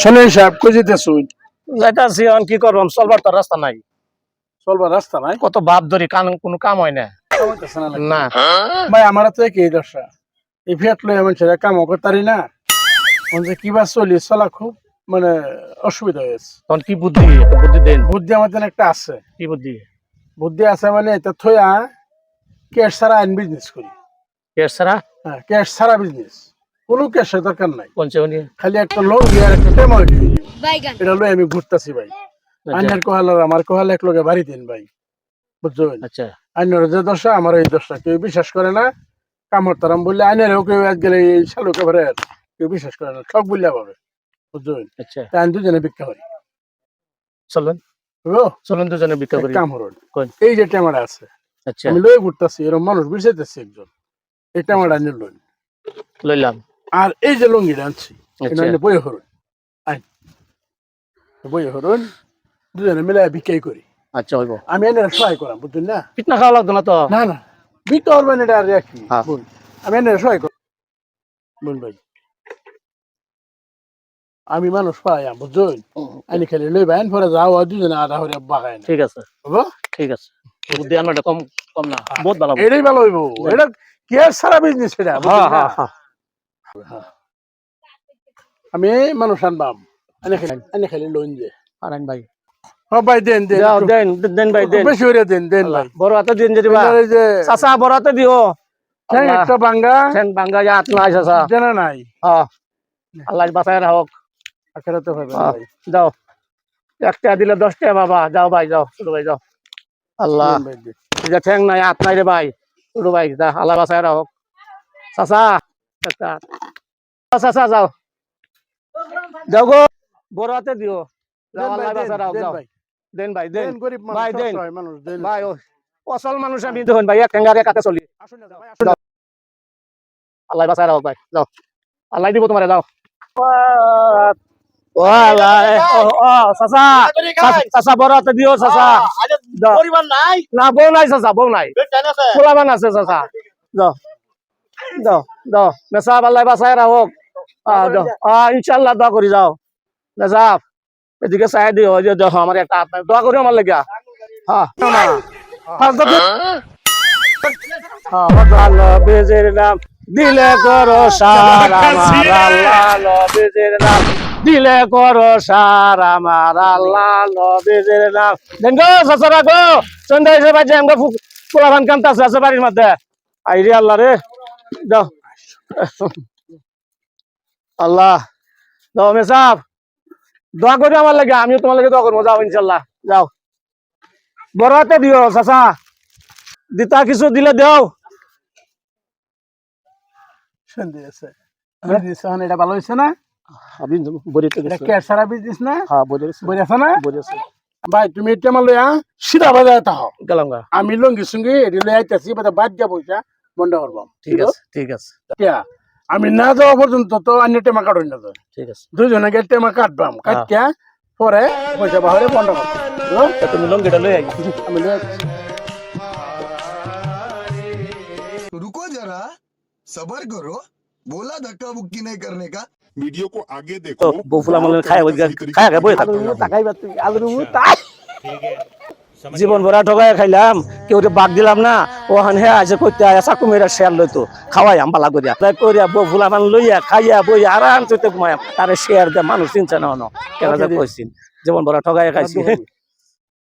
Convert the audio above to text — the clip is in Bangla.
শোনেন সাহেব কই যেতেছুন যাইতাছি এখন কি করবাম চলবার তো রাস্তা নাই। চলবার রাস্তা নাই? কত বাপ ধরি কান কোনো কাম হয় না। না ভাই আমার তো একই দশা। এই ফিয়াট লই এমন ছেলে কাম করতারি না। যে কিবা চলি চলা খুব মানে অসুবিধা হয়েছে তখন কি বুদ্ধি? বুদ্ধি দেন। বুদ্ধি যেন একটা আছে। কি বুদ্ধি? বুদ্ধি আছে মানে এটা থইয়া ক্যাশ ছাড়া আইন বিজনেস করি। কেস ছাড়া? হ্যাঁ ক্যাশ ছাড়া বিজনেস কোনো ক্যাশের দরকার নাই। খালি একটা লোন দিয়ে আর একটা টেমা এটা লই আমি ঘুরতাছি ভাই। আইনের কোহালার আমার কোহাল এক লোকে বাড়ি দিন ভাই। বুঝছেন আচ্ছা। আইনের যে দশা আমার এই দশা কেউ বিশ্বাস করে না। কামড় তারাম বললে আইনের কেউ এক গেলে এই শালুকে ভরে কেউ বিশ্বাস করে না। ঠক বললে পাবে বুঝছেন আচ্ছা। তাই আমি দুজনে ভিক্ষা করি। চলুন। চলুন দুজনে বিক্রি করি। কাম হরণ এই যে টেমাটা আছে আচ্ছা। আমি লয়ে ঘুরতেছি এরকম মানুষ বিরসাইতেছি একজন। এই টেমাটা আনি লই লইলাম। আর এই যে লঙ্গিটা আনছি আচ্ছা। বই হরণ। আইন বই হরণ দুজনে মিলে ভিক্ষাই করি। আচ্ছা হইব। আমি এনে সহায় করাম বুঝছেন না? পিটনা খাওয়া লাগতো না তো? না না। ভিক্ষা করবেন এটা আর কি হ্যাঁ। আমি এনে সহায় করি বোন ভাই। আমি মানুষ পাই বুঝছেন? আইনি খেলে লই বাইন পরে যাও দুজনে আধা হরে বাগায় না। ঠিক আছে। বুঝলো ঠিক আছে। বুদ্ধি আমার কম কম না। বহুত ভালো। এটাই ভালো হইব। এটা কি আর সারা বিজনেস এটা হ্যাঁ হ্যাঁ হ্যাঁ। আমি মানুষ আনবাম এনে খেলে এনে খেলে লোন যে আরাইন ভাই। হ্যাঁ ভাই দেন দেন। দেন দেন ভাই দেন। বেশি করে দেন দেন ভাই। বড় হাতে দিন যদি বা। এটার এই যে চাচা বড় হাতে দিও। ঠ্যাং আল্লাহ। একটা বাঙ্গা ঠ্যাং ভাঙ্গা যা আত্মা চাচা। জানা নাই। হ্যাঁ আল্লাহ বাঁচায় রাখক। আখেরাতে হবে। ভাই। যাও। একটা দিলে দশটা বাবা যাও ভাই যাও। ছোট ভাই যাও। আল্লাহ। ঠ্যাং নাই হাত নাই রে ভাই। ছোট ভাই যা আল্লাহ বাঁচায় রাখক। চাচা একটা চাচা যাও। যাও গো বড় হাতে দিও। যাও আল্লাহ দেন, বাঁচায় রাখক দেন যাও। দেন ভাই দেন। দেন, গরিব মানুষ, ভাই, দেন। অসহায় মানুষ, দেন। ভাই অসল মানুষ আমি দেখুন ভাই এক ঠেঙ্গারে কাতে চলি। আসুন না, ভাই, আসুন না। আল্লাহ বাঁচায় ভাই যাও। আল্লাহ দিব তোমারে যাও। ও আল্লাহ। ও ও চাচা চাচা- চাচা বড় হাতে দিও চাচা। দাও। পরিবার নাই। না বউ নাই চাচা বউ আছে। চাচা। দাও দাও দাও মেসা আল্লাহ বাঁচায় রাখক। আহ, দাও। আহ, ইনশাল্লাহ দোয়া করি যাও। মেসাব এদিকে চাই দিও যে দেখো আমার একটা হাত দোয়া করি আমার লেগা। হ্যাঁ। পাঁচ বেজের নাম দিলে করো সার আমার আল্লাহ নবীজির নাম দিলে করো সার আমার আল্লাহ নাম। দেন গো সসরা গো সন্ধ্যা এসে বাজে আমরা পোলা ভান আছে বাড়ির মধ্যে। আইরে আল্লাহ রে দাও আল্লাহ। দাও মেসাব দোয়া করি আমার লাগে আমিও তোমার লাগে দোয়া করব। যাও ইনশাল্লাহ যাও। বড় হাতে দিও চাচা। দিতা কিছু দিলে দেও। আছে। এটা ভালো হয়েছে না? হ্যাঁ ভাই তুমি এটা আমার লইয়া সিধা বাজারে তাহ গেলাম আমি লঙ্গি সঙ্গে এটি লই আইতেছি বাদে বাদ দিয়া পয়সা বন্ধ করবাম ঠিক আছে ঠিক আছে? আমি না যাওয়া পর্যন্ত তো অন্য টেমা কাটুন না তো ঠিক আছে দুজনে গেলে টেমা কাটবাম কাটিয়া পরে পয়সা বাহরে বন্ধ করবাম বুঝলো? তা তুমি লঙ্গিটা লই আই আমি লই আইছি। रुको जरा सबर करो बोला धक्का बुक्की नहीं करने का वीडियो को आगे তো देखो বউফুলা মলে बहुत খায় तरीके ওই से तरीके খায় খায় বই से থাকো बताऊंगा। জীবন ভরা ঠকায় খাইলাম কেউ বাঘ দিলাম না। ওহান হে আছে করতে আয়া চাকু মেয়েরা শেয়ার লইতো খাওয়াই আম বালা করিয়া। তাই করিয়া বউ ভুলা মান লইয়া খাইয়া বই আরাম চইতে ঘুমায় তারে শেয়ার দে মানুষ চিনছে না অন। কেন যে কইছিন জীবন ভরা ঠকায় খাইছি।